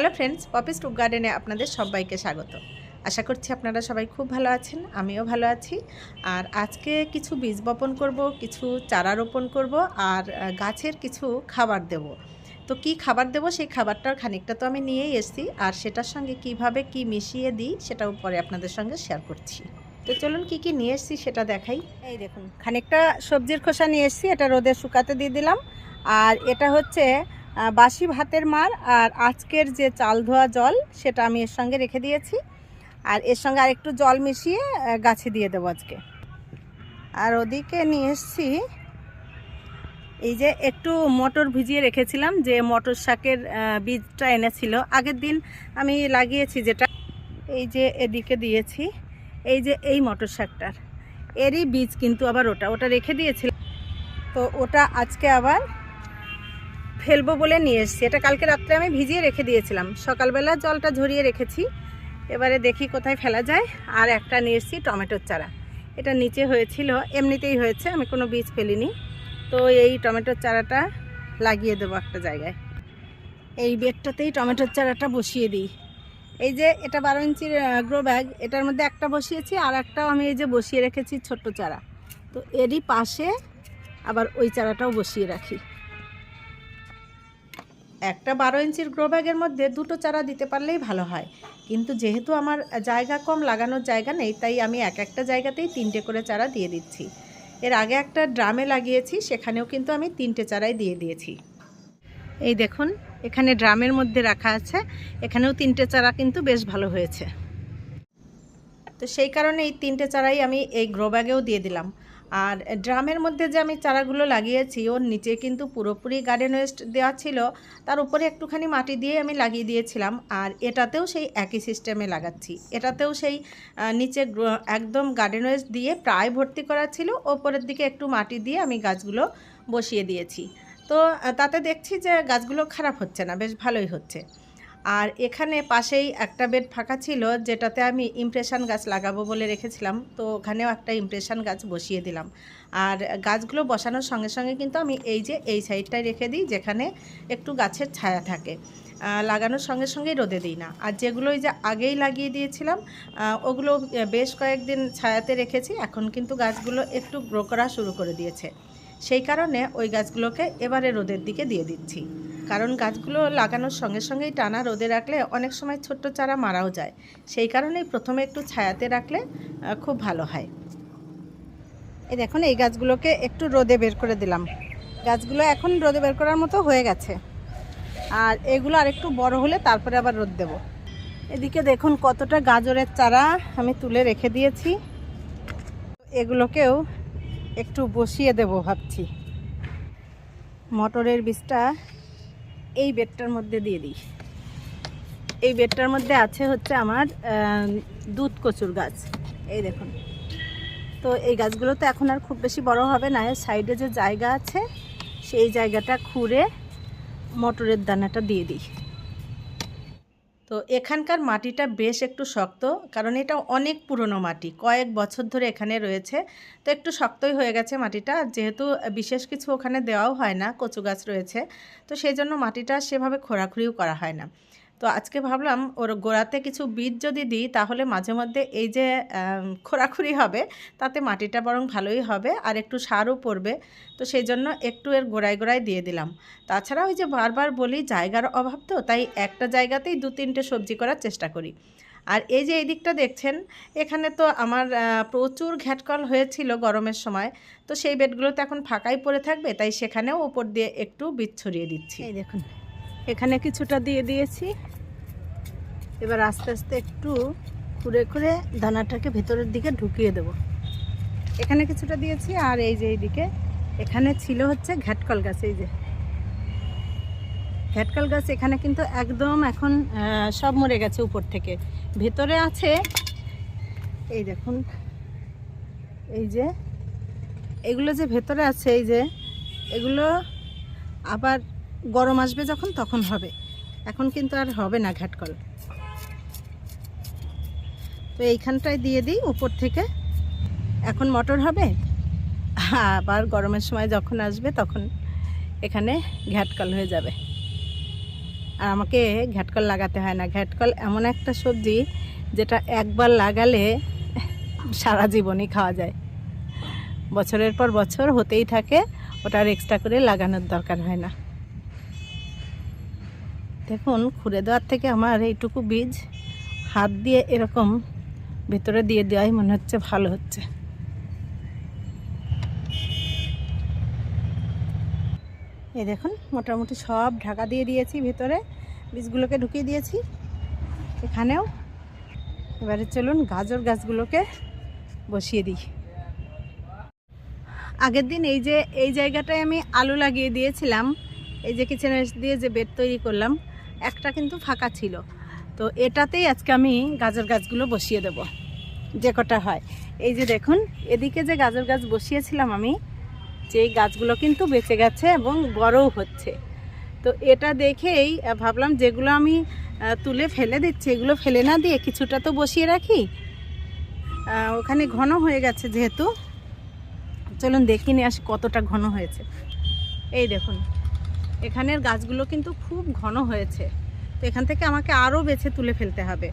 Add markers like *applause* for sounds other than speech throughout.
Hello friends, Poppy's টুক গার্ডেনে আপনাদের সবাইকে স্বাগত। আশা করছি আপনারা সবাই খুব ভালো আছেন, আমিও ভালো আছি। আর আজকে কিছু বীজ বপন করব, কিছু চারা রোপণ করব, আর গাছের কিছু খাবার দেব। তো কি খাবার দেব, সেই খাবারটার খানিকটা তো আমি নিয়েই এসেছি, আর সেটার সঙ্গে কীভাবে কি মিশিয়ে দিই, সেটাও পরে আপনাদের সঙ্গে শেয়ার করছি। তো চলুন কি কি নিয়ে এসেছি সেটা দেখাই। এই দেখুন, খানিকটা সবজির খোসা নিয়ে এসেছি, এটা রোদে শুকাতে দিয়ে দিলাম। আর এটা হচ্ছে বাসি ভাতের মার আর আজকের যে চাল ধোয়া জল, সেটা আমি এর সঙ্গে রেখে দিয়েছি। আর এর সঙ্গে আরেকটু জল মিশিয়ে গাছে দিয়ে দেবো আজকে। আর ওদিকে নিয়ে এসেছি, এই যে একটু মটর ভিজিয়ে রেখেছিলাম, যে মটর শাকের বীজটা এনেছিল। আগের দিন আমি লাগিয়েছি যেটা, এই যে এদিকে দিয়েছি, এই যে এই মটর শাকটার। এরই বীজ কিন্তু আবার ওটা ওটা রেখে দিয়েছিলাম। তো ওটা আজকে আবার ফেলব বলে নিয়ে এসেছি। এটা কালকে রাত্রে আমি ভিজিয়ে রেখে দিয়েছিলাম। সকালবেলা জলটা ঝরিয়ে রেখেছি। এবারে দেখি কোথায় ফেলা যায়। আর একটা নিয়ে এসেছি টমেটোর চারা। এটা নিচে হয়েছিল। এমনিতেই হয়েছে। আমি কোনো বীজ ফেলিনি। তো এই টমেটোর চারাটা লাগিয়ে দেবো একটা জায়গায়। এই বেডটাতেই টমেটোর চারাটা বসিয়ে দিই। এই যে এটা বারো ইঞ্চির গ্রো ব্যাগ এটার মধ্যে একটা বসিয়েছি আর একটাও আমি এই যে বসিয়ে রেখেছি ছোট্ট চারা। তো এরই পাশে আবার ওই চারাটাও বসিয়ে রাখি। একটা বারো ইঞ্চির গ্রো ব্যাগের মধ্যে দুটো চারা দিতে পারলেই ভালো হয়। কিন্তু যেহেতু আমার জায়গা কম, লাগানোর জায়গা নেই, তাই আমি এক একটা জায়গাতেই তিনটে করে চারা দিয়ে দিচ্ছি। এর আগে একটা ড্রামে লাগিয়েছি, সেখানেও কিন্তু আমি তিনটে চারাই দিয়ে দিয়েছি। এই দেখুন, এখানে ড্রামের মধ্যে রাখা আছে, এখানেও তিনটে চারা কিন্তু বেশ ভালো হয়েছে। তো সেই কারণে এই তিনটে চারাই আমি এই গ্রো ব্যাগেও দিয়ে দিলাম। আর ড্রামের মধ্যে যে আমি চারাগুলো লাগিয়েছি, ওর নিচে কিন্তু পুরোপুরি গার্ডেন ওয়েস্ট দেওয়া ছিল। তার উপরে একটুখানি মাটি দিয়ে আমি লাগিয়ে দিয়েছিলাম আর এটাতেও সেই একই সিস্টেমে লাগাচ্ছি। এটাতেও সেই নিচে একদম গার্ডেন ওয়েস্ট দিয়ে প্রায় ভর্তি করা ছিল। ওপরের দিকে একটু মাটি দিয়ে আমি গাছগুলো বসিয়ে দিয়েছি। তো তাতে দেখছি যে গাছগুলো খারাপ হচ্ছে না, বেশ ভালোই হচ্ছে। আর এখানে পাশেই একটা বেড ফাঁকা ছিল, যেটাতে আমি ইমপ্রেশন গাছ লাগাবো বলে রেখেছিলাম। তো ওখানেও একটা ইমপ্রেশন গাছ বসিয়ে দিলাম। আর গাছগুলো বসানোর সঙ্গে সঙ্গে কিন্তু আমি এই যে এই সাইডটায় রেখে দিই, যেখানে একটু গাছের ছায়া থাকে। লাগানোর সঙ্গে সঙ্গেই রোদে দিই না। আর যেগুলো যে আগেই লাগিয়ে দিয়েছিলাম ওগুলো বেশ কয়েকদিন ছায়াতে রেখেছি। এখন কিন্তু গাছগুলো একটু গ্রো করা শুরু করে দিয়েছে। সেই কারণে ওই গাছগুলোকে এবারে রোদের দিকে দিয়ে দিচ্ছি। কারণ গাছগুলো লাগানোর সঙ্গে সঙ্গেই টানা রোদে রাখলে অনেক সময় ছোট্ট চারা মারাও যায়। সেই কারণেই প্রথমে একটু ছায়াতে রাখলে খুব ভালো হয়। এই দেখুন, এই গাছগুলোকে একটু রোদে বের করে দিলাম। গাছগুলো এখন রোদে বের করার মতো হয়ে গেছে। আর এগুলো আর একটু বড় হলে তারপরে আবার রোদ দেব। এদিকে দেখুন কতটা গাজরের চারা আমি তুলে রেখে দিয়েছি। এগুলোকেও একটু বসিয়ে দেব ভাবছি। মটরের বীজটা এই বেডটার মধ্যে দিয়ে দিই। এই বেডটার মধ্যে আছে হচ্ছে আমার দুধ কচুর গাছ। এই দেখুন। তো এই গাছগুলো তো এখন আর খুব বেশি বড় হবে না সাইডে যে জায়গা আছে, সেই জায়গাটা খুঁড়ে মটরের দানাটা দিয়ে দিই। তো এখানকার মাটিটা বেশ একটু শক্ত, কারণ এটা অনেক পুরনো মাটি, কয়েক বছর ধরে এখানে রয়েছে। তো একটু শক্তই হয়ে গেছে মাটিটা, যেহেতু বিশেষ কিছু ওখানে দেওয়াও হয় না কচু গাছ রয়েছে। তো সেই জন্য মাটিটা সেভাবে খোঁড়াখুড়িও করা হয় না। তো আজকে ভাবলাম ওর গোড়াতে কিছু বীজ যদি দিই, তাহলে মাঝে মধ্যে এই যে খোঁড়াখুড়ি হবে, তাতে মাটিটা বরং ভালোই হবে আর একটু সারও পড়বে। তো সেই জন্য একটু এর গোড়ায় গোড়ায় দিয়ে দিলাম। তাছাড়া ওই যে বারবার বলি জায়গার অভাব তো, তাই একটা জায়গাতেই দু তিনটে সবজি করার চেষ্টা করি। আর এই যে এই দিকটা দেখছেন, এখানে তো আমার প্রচুর ঘ্যাটকল হয়েছিল গরমের সময়। তো সেই বেডগুলোতে এখন ফাঁকাই পড়ে থাকবে, তাই সেখানেও ওপর দিয়ে একটু বীজ ছড়িয়ে দিচ্ছি। এই দেখুন। এখানে কিছুটা দিয়ে দিয়েছি। এবার আস্তে আস্তে একটু খুঁড়ে খুঁড়ে দানাটাকে ভেতরের দিকে ঢুকিয়ে দেব। এখানে কিছুটা দিয়েছি আর এই যে এইদিকে। এখানে ছিল হচ্ছে ঘ্যাটকল গাছ, এই যে। ঘ্যাটকল গাছ এখানে কিন্তু একদম এখন সব মরে গেছে উপর থেকে। ভেতরে আছে, এই দেখুন, এই যে, এগুলো যে ভেতরে আছে, এই যে, এগুলো আবার গরম আসবে যখন, তখন হবে। এখন কিন্তু আর হবে না ঘাটকল। তো এইখানটায় দিয়ে দিই, উপর থেকে। এখন মটর হবে? আবার গরমের সময় যখন আসবে, তখন এখানে ঘ্যাটকল হয়ে যাবে। আর আমাকে ঘ্যাটকল লাগাতে হয় না। ঘ্যাটকল এমন একটা সবজি, যেটা একবার লাগালে সারা জীবনই খাওয়া যায়। বছরের পর বছর হতেই থাকে, ওটা আর এক্সট্রা করে লাগানোর দরকার হয় না। দেখুন, খুঁড়ে দেওয়ার থেকে আমার এইটুকু বীজ হাত দিয়ে এরকম ভেতরে দিয়ে দেওয়াই মনে হচ্ছে ভালো হচ্ছে। এই দেখুন, মোটামুটি সব ঢাকা দিয়ে দিয়েছি, ভেতরে বীজগুলোকে ঢুকিয়ে দিয়েছি। এখানেও এবারে চলুন গাজর গাছগুলোকে বসিয়ে দিই। আগের দিন এই যে, এই জায়গাটায় আমি আলু লাগিয়ে দিয়েছিলাম, এই যে কিচেন দিয়ে যে বেড তৈরি করলাম একটা কিন্তু ফাঁকা ছিল। তো এটাতেই আজকে আমি গাজর গাছগুলো বসিয়ে দেব। যে কটা হয়। এই যে দেখুন, এদিকে যে গাজর গাছ বসিয়েছিলাম আমি যে গাছগুলো কিন্তু বেঁচে গেছে এবং বড়ও হচ্ছে। তো এটা দেখেই ভাবলাম যেগুলো আমি তুলে ফেলে দিচ্ছি, এগুলো ফেলে না দিয়ে কিছুটা তো বসিয়ে রাখি। ওখানে ঘন হয়ে গেছে যেহেতু। চলুন দেখি নিয়ে আসি কতটা ঘন হয়েছে। এই দেখুন। এখানের গাছগুলো কিন্তু খুব ঘন হয়েছে। তো এখান থেকে আমাকে আরও বেছে তুলে ফেলতে হবে।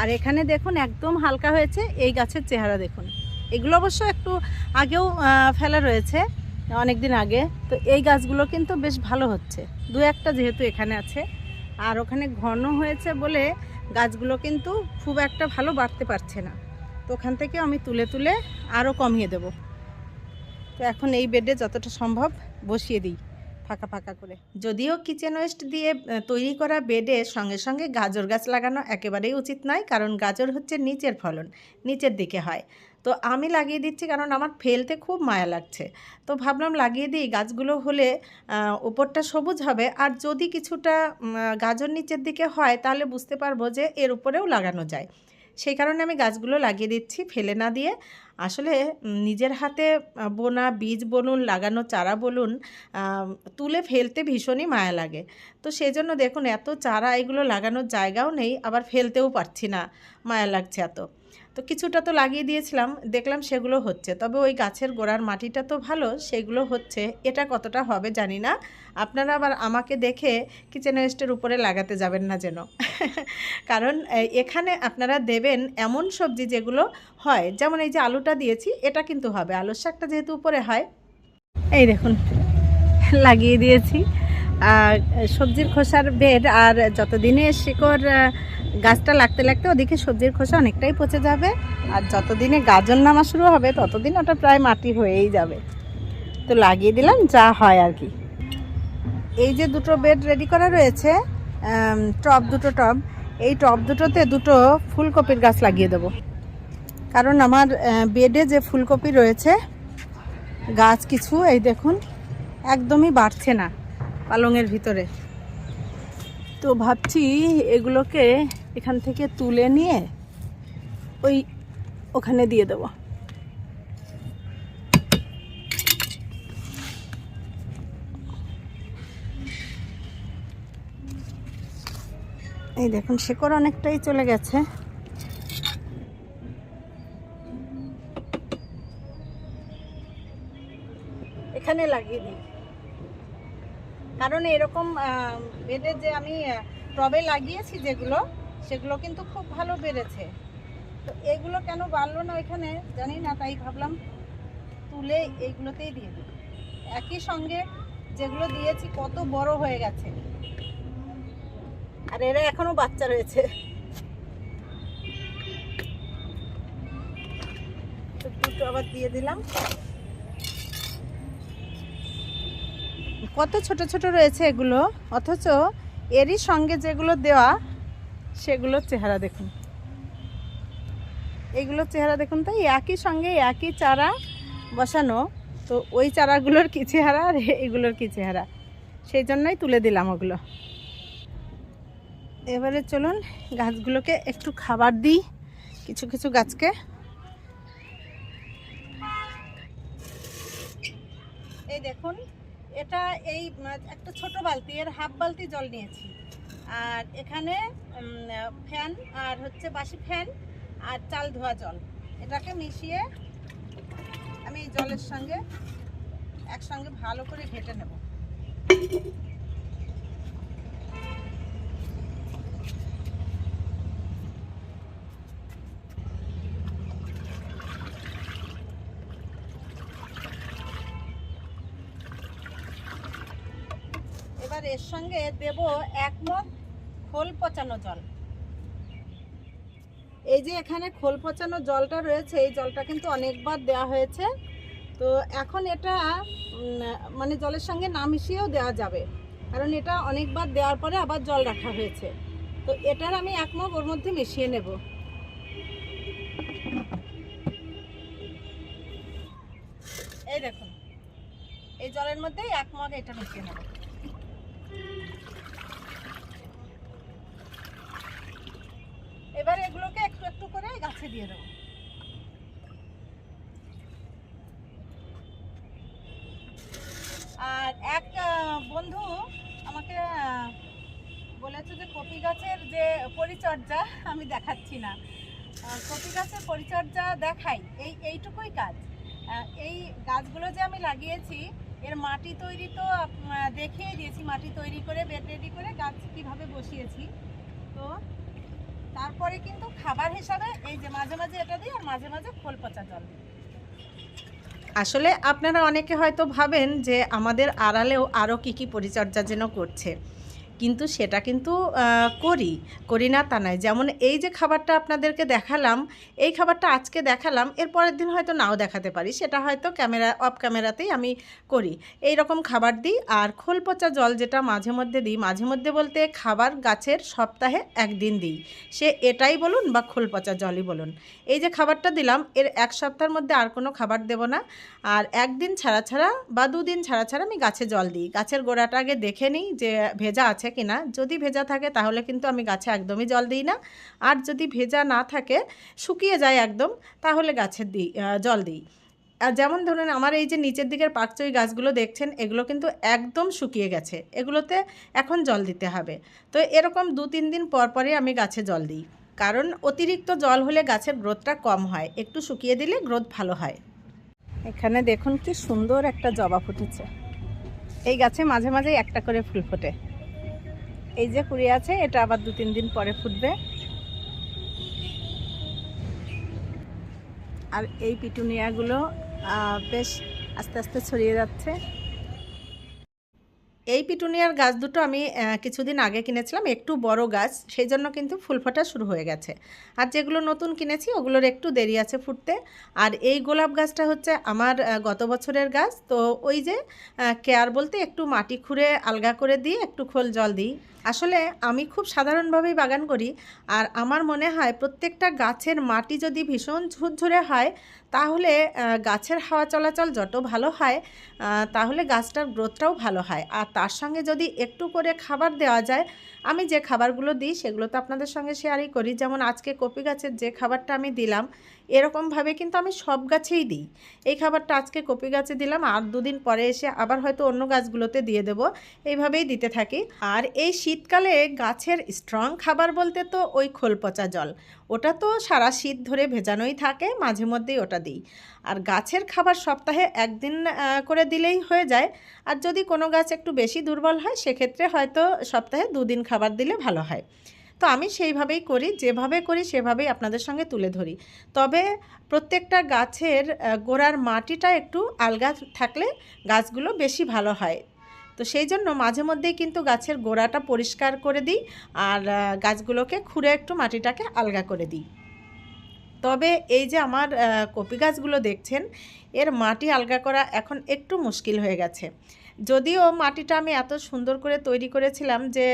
আর এখানে দেখুন, একদম হালকা হয়েছে। এই গাছের চেহারা দেখুন। এগুলো অবশ্য একটু আগেও ফেলা রয়েছে অনেক দিন আগে। তো এই গাছগুলো কিন্তু বেশ ভালো হচ্ছে। দু একটা যেহেতু এখানে আছে। আর ওখানে ঘন হয়েছে বলে গাছগুলো কিন্তু খুব একটা ভালো বাড়তে পারছে না। তো ওখান থেকে আমি তুলে তুলে আরও কমিয়ে দেব। তো এখন এই বেডে যতটা সম্ভব বসিয়ে দিই। ফাঁকা ফাঁকা করে। যদিও কিচেন ওয়েস্ট দিয়ে তৈরি করা বেডে সঙ্গে সঙ্গে গাজর গাছ লাগানো একেবারেই উচিত নয় কারণ গাজর হচ্ছে নিচের ফলন নিচের দিকে হয়। তো আমি লাগিয়ে দিচ্ছি কারণ আমার ফেলতে খুব মায়া লাগছে। তো ভাবলাম লাগিয়ে দিই গাছগুলো হলে আহ, উপরটা সবুজ হবে। আর যদি কিছুটা গাজর নিচের দিকে হয় তাহলে বুঝতে পারব যে এর উপরেও লাগানো যায়। সেই কারণে আমি গাছগুলো লাগিয়ে দিচ্ছি ফেলে না দিয়ে। আসলে নিজের হাতে বোনা, বীজ বলুন, লাগানো চারা বলুন তুলে ফেলতে ভীষণই মায়া লাগে। তো সেই জন্য দেখুন, এত চারা এগুলো লাগানোর জায়গাও নেই, আবার ফেলতেও পারছি না, মায়া লাগছে এত। তো কিছুটা তো লাগিয়ে দিয়েছিলাম, দেখলাম সেগুলো হচ্ছে। তবে ওই গাছের গোড়ার মাটিটা তো ভালো, সেগুলো হচ্ছে। এটা কতটা হবে জানি না। আপনারা আবার আমাকে দেখে কিচেন ওয়েস্টের উপরে লাগাতে যাবেন না যেন। *laughs* কারণ এখানে আপনারা দেবেন এমন সবজি যেগুলো হয়। যেমন এই যে আলুটা দিয়েছি, এটা কিন্তু হবে। আলুর শাকটা যেহেতু উপরে হয়। এই দেখুন, লাগিয়ে দিয়েছি। সবজির খোসার বেড আর যতদিনে শিকড় গাছটা লাগতে লাগতে ওদিকে সবজির খোসা অনেকটাই পচে যাবে। আর যতদিনে গাজর নামা শুরু হবে, ততদিন ওটা প্রায় মাটি হয়েই যাবে। তো লাগিয়ে দিলাম, যা হয় আর কি। এই যে দুটো বেড রেডি করা রয়েছে টব দুটো টব, এই টব দুটোতে দুটো ফুলকপির গাছ লাগিয়ে দেবো। কারণ আমার বেডে যে ফুলকপি রয়েছে, গাছ কিছু, এই দেখুন, একদমই বাড়ছে না পালংয়ের ভিতরে। তো ভাবছি এগুলোকে এখান থেকে তুলে নিয়ে ওই ওখানে দিয়ে দেব। এই দেখুন, শেকড় অনেকটাই চলে গেছে। এখানে লাগিয়ে দিই। কারণ এরকম বেডে যে আমি টবে লাগিয়েছি যেগুলো সেগুলো কিন্তু খুব ভালো বেড়েছে। তো এগুলো কেন বাড়লো না ওইখানে? জানি না, তাই ভাবলাম তুলে এইগুলোতেই দিয়ে দিই। একই সঙ্গে যেগুলো দিয়েছি কত বড় হয়ে গেছে। আর এরা এখনও বাচ্চা রয়েছে। দুটো আবার দিয়ে দিলাম। কত ছোট ছোট রয়েছে এগুলো, অথচ এরই সঙ্গে যেগুলো দেওয়া সেগুলোর চেহারা দেখুন। এগুলোর চেহারা দেখুন তাই একই সঙ্গে একই চারা বসানো। তো ওই চারাগুলোর কি চেহারা আর এগুলোর কি চেহারা? সেই জন্যই তুলে দিলাম ওগুলো। এবারে চলুন, গাছগুলোকে একটু খাবার দিই, কিছু কিছু গাছকে। এই দেখুন, এটা এই, একটা ছোট বালতি, এর হাফ বালতি জল নিয়েছি। আর এখানে ফ্যান আর হচ্ছে বাসি ফ্যান আর চাল ধোয়া জল। এটাকে মিশিয়ে আমি জলের সঙ্গে একসঙ্গে ভালো করে ঘেটে নেব। এর সঙ্গে দেব এক মগ খোল পচানো জল। এই যে এখানে খোল পচানো জলটা রয়েছে, এই জলটা কিন্তু অনেকবার দেওয়া হয়েছে। তো এখন এটা মানে জলের সঙ্গে না মিশিয়েও দেওয়া যাবে। কারণ এটা অনেকবার দেওয়ার পরে আবার জল রাখা হয়েছে। তো এটার আমি এক মগ ওর মধ্যে মিশিয়ে নেব। এই দেখুন, এই জলের মধ্যে এক মগ এটা মিশিয়ে নেব। এবার এগুলোকে একটু একটু করে গাছে দিয়ে দেবো। আর এক বন্ধু আমাকে বলেছে যে কপি গাছের যে পরিচর্যা, আমি দেখাচ্ছি না। কপি গাছের পরিচর্যা দেখাই, এই, এইটুকুই কাজ। এই গাছগুলো যে আমি লাগিয়েছি এর মাটি তৈরি তো দেখিয়ে দিয়েছি, মাটি তৈরি করে, বেড রেডি করে গাছ কীভাবে বসিয়েছি। তো তারপরে কিন্তু খাবার হিসাবে এই যে মাঝে মাঝে এটা দিই আর মাঝে মাঝে খোল পচা জল দিই। আসলে আপনারা অনেকে হয়তো ভাবেন যে আমাদের আড়ালেও আরও কী কী পরিচর্যা যেন করছে। কিন্তু সেটা কিন্তু করি করি না তা নয়। যেমন এই যে খাবারটা আপনাদেরকে দেখালাম, এই খাবারটা আজকে দেখালাম, এর পরের দিন হয়তো নাও দেখাতে পারি। সেটা হয়তো ক্যামেরা, অফ ক্যামেরাতেই আমি করি। এই রকম খাবার দিই আর খোল পচা জল যেটা মাঝে মধ্যে দিই, মাঝে মধ্যে বলতে খাবার গাছের সপ্তাহে একদিন দিই। সে এটাই বলুন বা খোল পচা জলই বলুন। এই যে খাবারটা দিলাম, এর এক সপ্তাহের মধ্যে আর কোনো খাবার দেব না। আর একদিন ছাড়া ছাড়া বা দুদিন ছাড়া ছাড়া আমি গাছে জল দিই। গাছের গোড়াটা আগে দেখে নিই যে ভেজা আছে কিনা, যদি ভেজা থাকে তাহলে কিন্তু আমি গাছে একদমই জল দিই না। আর যদি ভেজা না থাকে, শুকিয়ে যায় একদম, তাহলে গাছের দিই জল দিই। যেমন ধরুন আমার এই যে নিচের দিকের পাকচই গাছগুলো দেখছেন, এগুলো কিন্তু একদম শুকিয়ে গেছে। এগুলোতে এখন জল দিতে হবে। তো এরকম দু তিন দিন পর পরে আমি গাছে জল দিই। কারণ অতিরিক্ত জল হলে গাছের গ্রোথটা কম হয়। একটু শুকিয়ে দিলে গ্রোথ ভালো হয়। এখানে দেখুন কি সুন্দর একটা জবা ফুটেছে। এই গাছে মাঝে মাঝে একটা করে ফুল ফোটে। এই যে কুড়ি আছে, এটা আবার দু তিন দিন পরে ফুটবে। আর এই পিটুনিয়াগুলো বেশ আস্তে আস্তে ছড়িয়ে যাচ্ছে। এই পিটুনিয়ার গাছ দুটো আমি কিছুদিন আগে কিনেছিলাম, একটু বড় গাছ, সেই জন্য কিন্তু ফুল ফোটা শুরু হয়ে গেছে। আর যেগুলো নতুন কিনেছি, ওগুলোর একটু দেরি আছে ফুটতে। আর এই গোলাপ গাছটা হচ্ছে আমার গত বছরের গাছ। তো ওই যে কেয়ার বলতে একটু মাটি খুঁড়ে আলগা করে দিয়ে একটু খোল জল দিই। আসলে আমি খুব সাধারণভাবেই বাগান করি। আর আমার মনে হয় প্রত্যেকটা গাছের মাটি যদি ভীষণ ঝুরঝুরে হয়, তাহলে গাছের হাওয়া চলাচল যত ভালো হয় তাহলে গাছটার গ্রোথটাও ভালো হয়। আর তার সঙ্গে যদি একটু করে খাবার দেওয়া যায় আমি যে খাবারগুলো দিই, সেগুলো তো আপনাদের সঙ্গে শেয়ারই করি। যেমন আজকে কপি গাছের যে খাবারটা আমি দিলাম, এরকমভাবে কিন্তু আমি সব গাছেই দিই। এই খাবারটা আজকে কপি গাছে দিলাম, আর দুদিন পরে এসে আবার হয়তো অন্য গাছগুলোতে দিয়ে দেব। এইভাবেই দিতে থাকি। আর এই শীতকালে গাছের স্ট্রং খাবার বলতে তো ওই খোল পচা জল। ওটা তো সারা শীত ধরে ভেজানোই থাকে, মাঝে মধ্যেই ওটা দিই। আর গাছের খাবার সপ্তাহে একদিন করে দিলেই হয়ে যায়। আর যদি কোনো গাছ একটু বেশি দুর্বল হয়, সেক্ষেত্রে হয়তো সপ্তাহে দুদিন খাবার দিলে ভালো হয়। তো আমি সেইভাবেই করি, যেভাবে করি সেভাবেই আপনাদের সঙ্গে তুলে ধরি। তবে প্রত্যেকটা গাছের গোড়ার মাটিটা একটু আলগা থাকলে গাছগুলো বেশি ভালো হয়। তো সেই জন্য মাঝে মধ্যেই কিন্তু গাছের গোড়াটা পরিষ্কার করে দিই, আর গাছগুলোকে খুঁড়ে একটু মাটিটাকে আলগা করে দিই। তবে এই যে আমার কপি গাছগুলো দেখছেন, এর মাটি আলগা করা এখন একটু মুশকিল হয়ে গেছে। যদিও মাটিটা আমি এত সুন্দর করে তৈরি করেছিলাম যে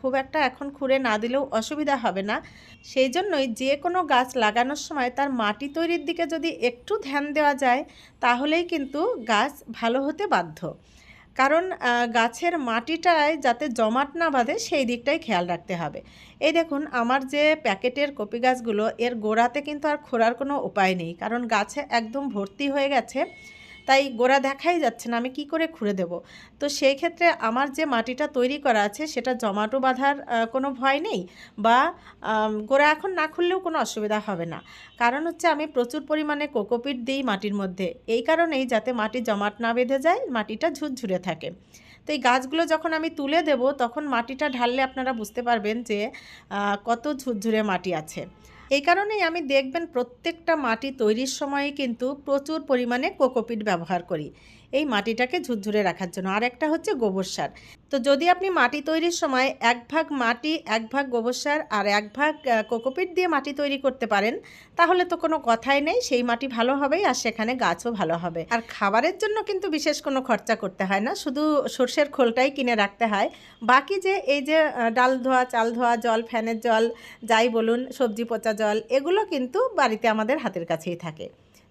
খুব একটা এখন খুঁড়ে না দিলেও অসুবিধা হবে না। সেই জন্যই যে কোনো গাছ লাগানোর সময় তার মাটি তৈরির দিকে যদি একটু ধ্যান দেওয়া যায়, তাহলেই কিন্তু গাছ ভালো হতে বাধ্য। কারণ গাছের মাটিটায় যাতে জমাট না বাঁধে, সেই দিকটাই খেয়াল রাখতে হবে। এই দেখুন, আমার যে প্যাকেটের কপি গাছগুলো, এর গোড়াতে কিন্তু আর খোরার কোনো উপায় নেই। কারণ গাছে একদম ভর্তি হয়ে গেছে তাই গোড়া দেখাই যাচ্ছে না, আমি কি করে খুঁড়ে দেব? তো সেই ক্ষেত্রে আমার যে মাটিটা তৈরি করা আছে, সেটা জমাটো বাঁধার কোনো ভয় নেই বা গোড়া এখন না খুললেও কোনো অসুবিধা হবে না। কারণ হচ্ছে আমি প্রচুর পরিমাণে কোকোপিট দিই মাটির মধ্যে, এই কারণেই যাতে মাটি জমাট না বেঁধে যায়, মাটিটা ঝুরঝুরে থাকে। তো এই গাছগুলো যখন আমি তুলে দেব, তখন মাটিটা ঢাললে আপনারা বুঝতে পারবেন যে কত ঝুরঝুরে মাটি আছে। এই কারণেই আমি দেখবেন প্রত্যেকটা মাটি তৈরির সময়ে কিন্তু প্রচুর পরিমাণে কোকোপিট ব্যবহার করি। এই মাটিটাকে ঝুরঝুরে রাখার জন্য। আর একটা হচ্ছে গোবর সার। তো যদি আপনি মাটি তৈরির সময় এক ভাগ মাটি, এক ভাগ গোবর সার আর এক ভাগ কোকোপিট দিয়ে মাটি তৈরি করতে পারেন, তাহলে তো কোনো কথাই নেই, সেই মাটি ভালো হবেই আর সেখানে গাছও ভালো হবে। আর খাবারের জন্য কিন্তু বিশেষ কোনো খরচা করতে হয় না, শুধু সর্ষের খোলটাই কিনে রাখতে হয়। বাকি যে এই যে ডাল ধোয়া, চাল ধোয়া, জল, ফ্যানের জল, যাই বলুন, সবজি পচা জল, এগুলো কিন্তু বাড়িতে আমাদের হাতের কাছেই থাকে।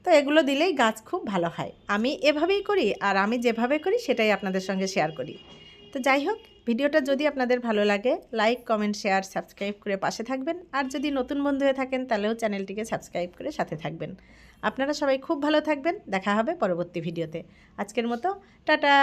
তো এগুলো দিলেই গাছ খুব ভালো হয়। আমি এভাবেই করি আর আমি যেভাবে করি সেটাই আপনাদের সঙ্গে শেয়ার করি। তো যাই হোক, ভিডিওটা যদি আপনাদের ভালো লাগে লাইক কমেন্ট শেয়ার সাবস্ক্রাইব করে পাশে থাকবেন। আর যদি নতুন বন্ধু হয়ে থাকেন, তাহলেও চ্যানেলটিকে সাবস্ক্রাইব করে সাথে থাকবেন। আপনারা সবাই খুব ভালো থাকবেন। দেখা হবে পরবর্তী ভিডিওতে। আজকের মতো, টাটা!